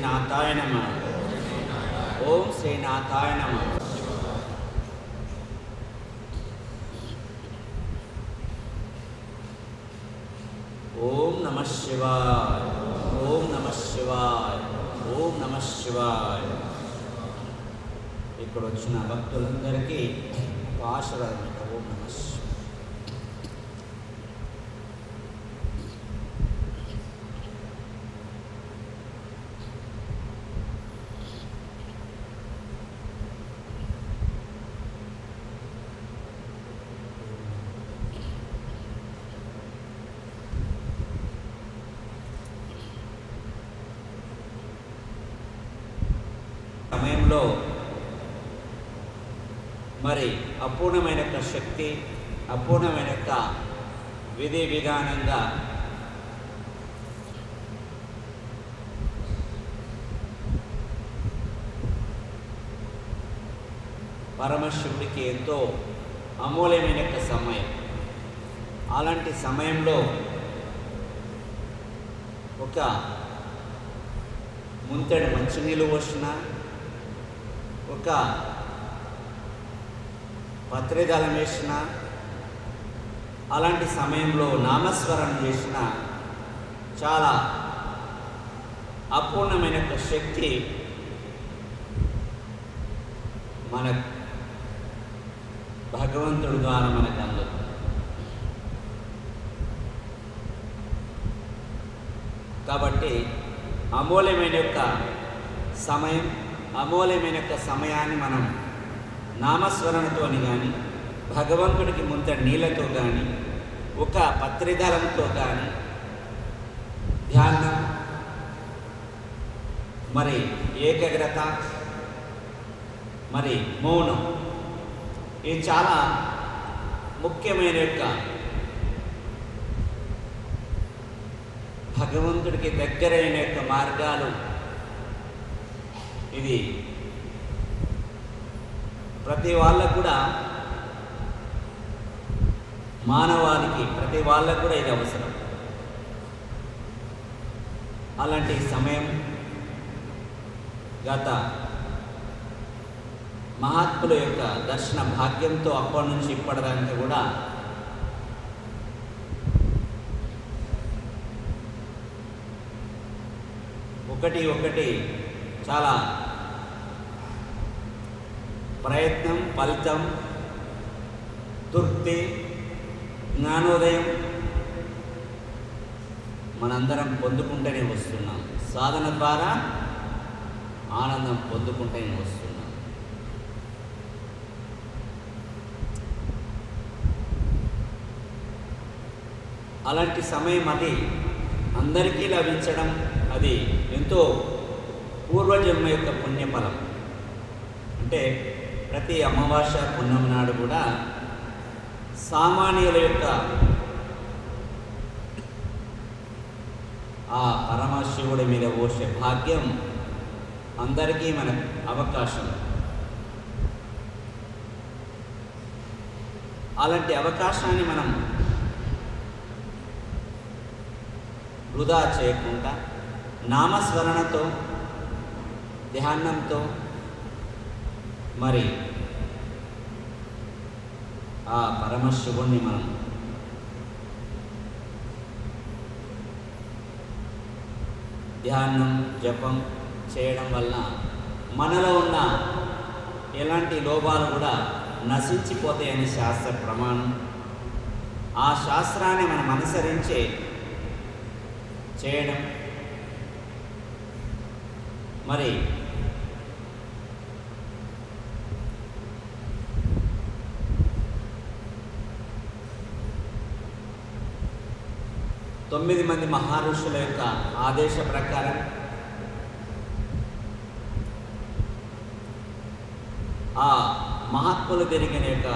శ్రీనాథాయ నమ. ఓం శ్రీనాథాయ నమ. ఓం నమ శివాయ. ఓం నమ శివాయ. ఓం నమ శివాయ. ఇక్కడ వచ్చిన భక్తులందరికీ ఒక ఆశీర్వాదం ఓం నమ శివాయ సమయంలో మరి అపూర్ణమైన యొక్క శక్తి అపూర్ణమైన యొక్క విధి విధానంగా పరమశివుడికి ఎంతో అమూల్యమైన యొక్క సమయం. అలాంటి సమయంలో ఒక ముంతడి మంచినీళ్ళు పోసిన ఒక పత్రిదళం వేసిన అలాంటి సమయంలో నామస్వరం చేసిన చాలా అపూర్ణమైన ఒక శక్తి మన భగవంతుడు ద్వారా మనకు అందుతుంది కాబట్టి అమూల్యమైన యొక్క సమయం అమూల్యమైన యొక్క సమయాన్ని మనం నామస్మరణతోని కానీ భగవంతుడికి ముంత నీళ్ళతో కానీ ఒక పత్రిదళంతో కానీ ధ్యానం మరి ఏకాగ్రత మరి మౌనం ఇది చాలా ముఖ్యమైన యొక్క భగవంతుడికి దగ్గరైన యొక్క మార్గాలు ఇది ప్రతి వాళ్ళకు కూడా మానవాళికి ప్రతి వాళ్ళకు కూడా ఇది అవసరం. అలాంటి సమయం గత మహాత్ముల యొక్క దర్శన భాగ్యంతో అప్పటి నుంచి ఇప్పటిదాకా కూడా ఒకటి ఒకటి చాలా ప్రయత్నం ఫలితం తృప్తి జ్ఞానోదయం మనందరం పొందుకుంటూనే వస్తున్నాం. సాధన ద్వారా ఆనందం పొందుకుంటూనే వస్తున్నాం. అలాంటి సమయం అది. అందరికీ లభించడం అది ఎంతో పూర్వజన్మ యొక్క పుణ్యఫలం. అంటే ప్రతి అమావాస్య పుణ్యం నాడు కూడా సామాన్యుల యొక్క ఆ పరమశివుడి మీద పోసే భాగ్యం అందరికీ మన అవకాశం. అలాంటి అవకాశాన్ని మనం వృధా చేయకుండా నామస్మరణతో ధ్యానంతో మరి ఆ పరమశివుణ్ణి మనం ధ్యానం జపం చేయడం వల్ల మనలో ఉన్న ఎలాంటి లోపాలు కూడా నశించిపోతాయని శాస్త్ర ప్రమాణం. ఆ శాస్త్రాన్ని మనం అనుసరించే చేయడం. మరి తొమ్మిది మంది మహారుషుల యొక్క ఆదేశ ప్రకారం ఆ మహాత్ములు తిరిగిన యొక్క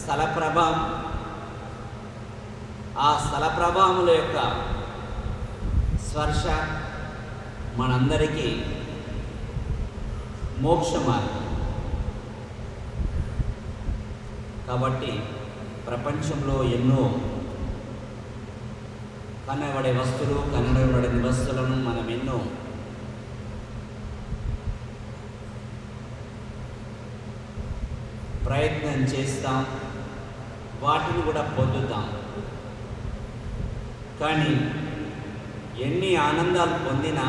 స్థల ప్రభావం ఆ స్థల ప్రభావముల యొక్క స్పర్శ మనందరికీ మోక్ష మార్గం. కాబట్టి ప్రపంచంలో ఎన్నో కనబడే వస్తువులు కనబడబడిన వస్తువులను మనం ఎన్నో ప్రయత్నం చేస్తాం వాటిని కూడా పొందుతాం. కానీ ఎన్ని ఆనందాలు పొందినా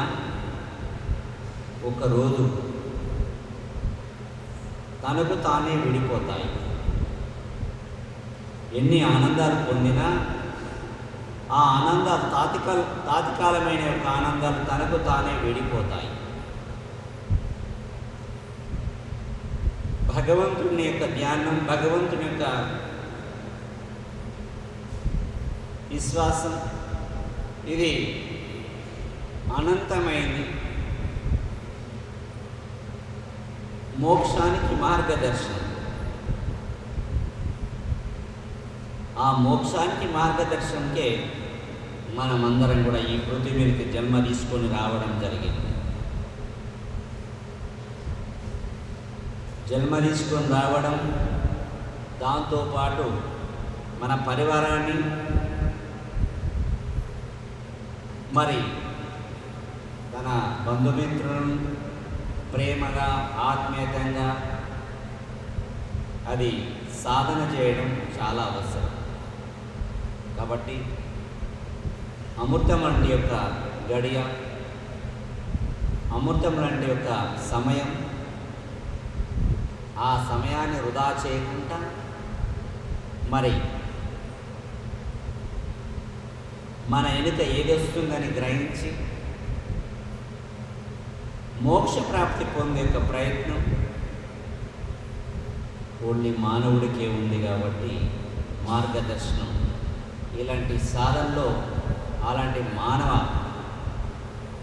ఒకరోజు తనకు తానే విడిపోతాయి. ఎన్ని ఆనందాలు పొందినా ఆ ఆనందాలు తాత్కాల తాత్కాలమైన యొక్క ఆనందాలు తనకు తానే విడిపోతాయి. భగవంతుని యొక్క ధ్యానం భగవంతుని యొక్క విశ్వాసం ఇది అనంతమైంది. మోక్షానికి మార్గదర్శనం. ఆ మోక్షానికి మార్గదర్శనంకే మనమందరం కూడా ఈ పృథ్వీ మీదకి జన్మ తీసుకొని రావడం జరిగింది. జన్మ తీసుకొని రావడం దాంతోపాటు మన పరివారాన్ని మరి తన బంధుమిత్రులను ప్రేమగా ఆత్మీయతంగా అది సాధన చేయడం చాలా అవసరం. కాబట్టి అమృతం లాంటి యొక్క గడియ అమృతం లాంటి యొక్క సమయం. ఆ సమయాన్ని వృధా చేయకుండా మరి మన ఎనుక ఏదొస్తుందని గ్రహించి మోక్ష ప్రాప్తి పొందే యొక్క ప్రయత్నం. ఓన్లీ మానవుడికే ఉంది కాబట్టి మార్గదర్శనం. ఇలాంటి సాధనలో అలాంటి మానవ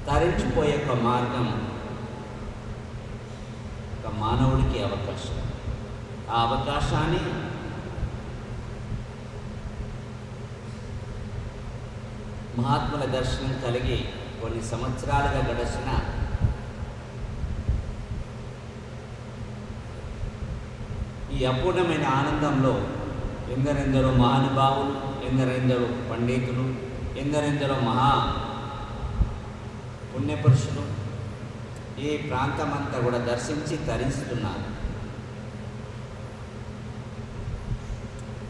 తరించిపోయే ఒక మార్గం ఒక మానవుడికి అవకాశం. ఆ అవకాశాన్ని మహాత్ముల దర్శనం కలిగి కొన్ని సంవత్సరాలుగా గడిచిన ఈ అపూర్ణమైన ఆనందంలో ఎందరెందరో మహానుభావులు ఎందరెందరో పండితులు ఎందరెందరో మహా పుణ్యపురుషులు ఈ ప్రాంతమంతా కూడా దర్శించి తరిస్తున్నారు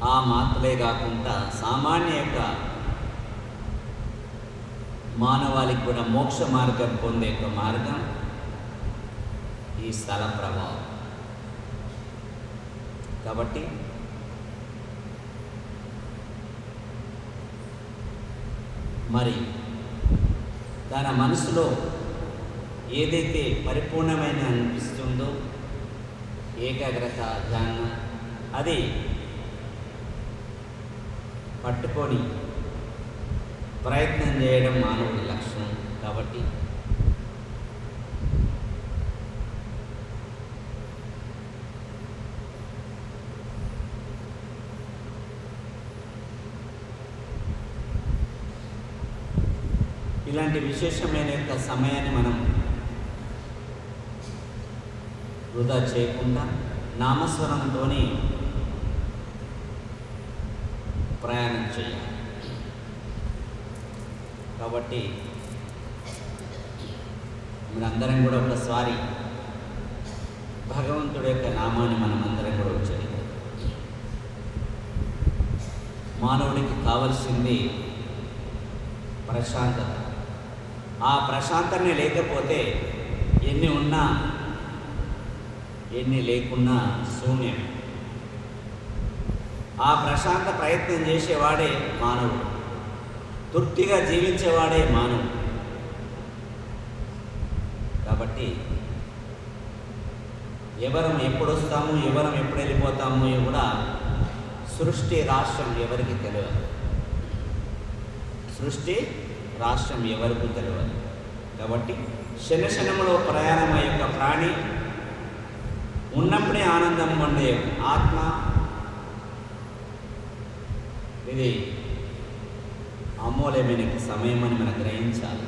ఆ మాత్రలే కాకుండా సామాన్య యొక్క మానవాళికి కూడా మోక్ష మార్గం పొందే యొక్క మార్గం ఈ స్థల ప్రభావం. కాబట్టి మరి తన మనసులో ఏదైతే పరిపూర్ణమైన అనిపిస్తుందో ఏకాగ్రత ధ్యానం అది పట్టుకొని ప్రయత్నం చేయడం మానవుడి లక్షణం కాబట్టి ఇటువంటి విశేషమైన యొక్క సమయాన్ని మనం వృధా చేయకుండా నామస్వరంతో ప్రయాణం చేయాలి. కాబట్టి మనందరం కూడా ఒకసారి భగవంతుడి యొక్క నామాన్ని మనం అందరం కూడా ఉచ్చరి మానవుడికి కావలసింది ప్రశాంతత. ఆ ప్రశాంతనే లేకపోతే ఎన్ని ఉన్నా ఎన్ని లేకున్నా శూన్యం ఆ ప్రశాంత ప్రయత్నం చేసేవాడే మానవుడు. తృప్తిగా జీవించేవాడే మానవుడు. కాబట్టి ఎవరం ఎప్పుడు వస్తాము ఎవరం ఎప్పుడు వెళ్ళిపోతాము కూడా సృష్టి రాష్ట్రం ఎవరికి తెలియదు. సృష్టి రాష్ట్రం ఎవరికి తెలియదు కాబట్టి శనశనములో ప్రయాణం యొక్క ప్రాణి ఉన్నప్పుడే ఆనందం పొందే ఆత్మ ఇది అమూల్యమైన సమయం అని మనం గ్రహించాలి.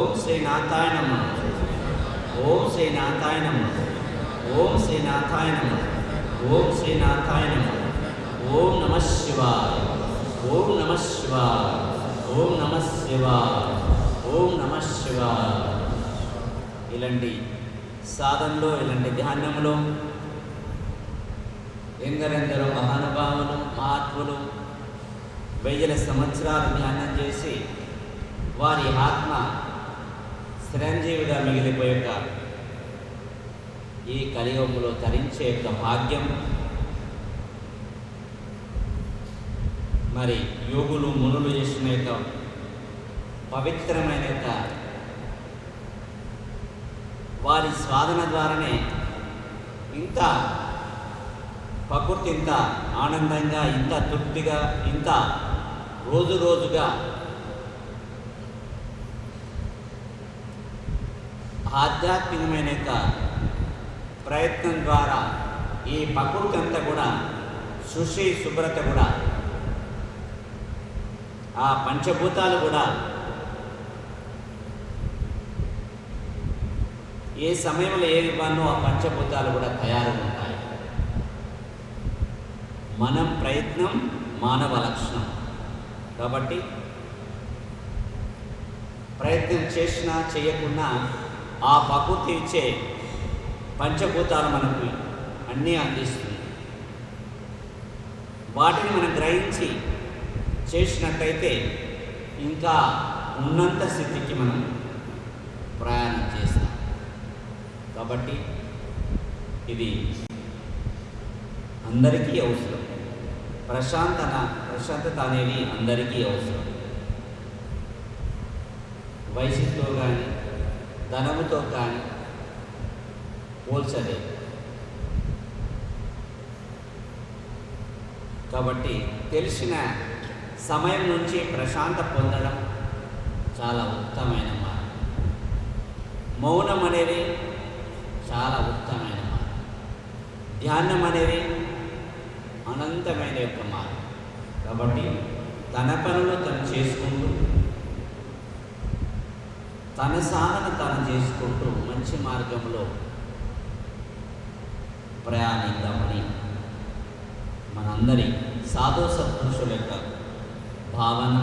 ఓం శ్రీనాథాయ నమ. ఓం శ్రీనాథాయ నమ. ఓం శ్రీనాథాయ నమ. ఓం శ్రీనాథాయ నమ. ఓం నమ శివాయ. ఓం నమ శివాయ. ఓం నమ శివాయ. ఓం నమ శివాయ. ఇలాంటి సాధనలో ఇలాంటి ధ్యానంలో ఎందరెందరో మహానుభావులు మహాత్ములు వెయ్యల సంవత్సరాలు ధ్యానం చేసి వారి ఆత్మ చిరంజీవిగా మిగిలిపోయాక ఈ కలియుగంలో తరించే యొక్క భాగ్యం మరి యోగులు మునులు చేసిన యొక్క పవిత్రమైన యొక్క వారి సాధన ద్వారానే ఇంత ప్రకృతి ఇంత ఆనందంగా ఇంత తృప్తిగా ఇంత రోజు రోజుగా ఆధ్యాత్మికమైన యొక్క ప్రయత్నం ద్వారా ఈ ప్రకృతి అంతా కూడా శుషి శుభ్రత కూడా ఆ పంచభూతాలు కూడా ఏ సమయంలో ఏ ఇవ్వాలో ఆ పంచభూతాలు కూడా తయారవుతాయి. మనం ప్రయత్నం మానవ లక్షణం. కాబట్టి ప్రయత్నం చేసినా చేయకుండా ఆ ప్రకృతి ఇచ్చే పంచభూతాలు మనకు అన్నీ అందిస్తుంది. వాటిని మనం గ్రహించి చేసినట్టయితే ఇంకా ఉన్నంత స్థితికి మనం ప్రయాణం చేస్తాం. కాబట్టి ఇది అందరికీ అవసరం. ప్రశాంతన ప్రశాంతత అనేది అందరికీ అవసరం. వయసుతో కానీ ధనముతో కానీ పోల్చలేదు. కాబట్టి తెలిసిన సమయం నుంచి ప్రశాంత పొందడం చాలా ఉత్తమమైన మార్గం. మౌనం అనేది చాలా ఉత్తమమైన మార్గం. ధ్యానం అనేది అనంతమైన యొక్క మార్గం. కాబట్టి తన పనులు తను చేసుకుంటూ తన సాధన తను చేసుకుంటూ మంచి మార్గంలో ప్రయాణిద్దామని మనందరి సాధు సత్పురుషుల యొక్క భావన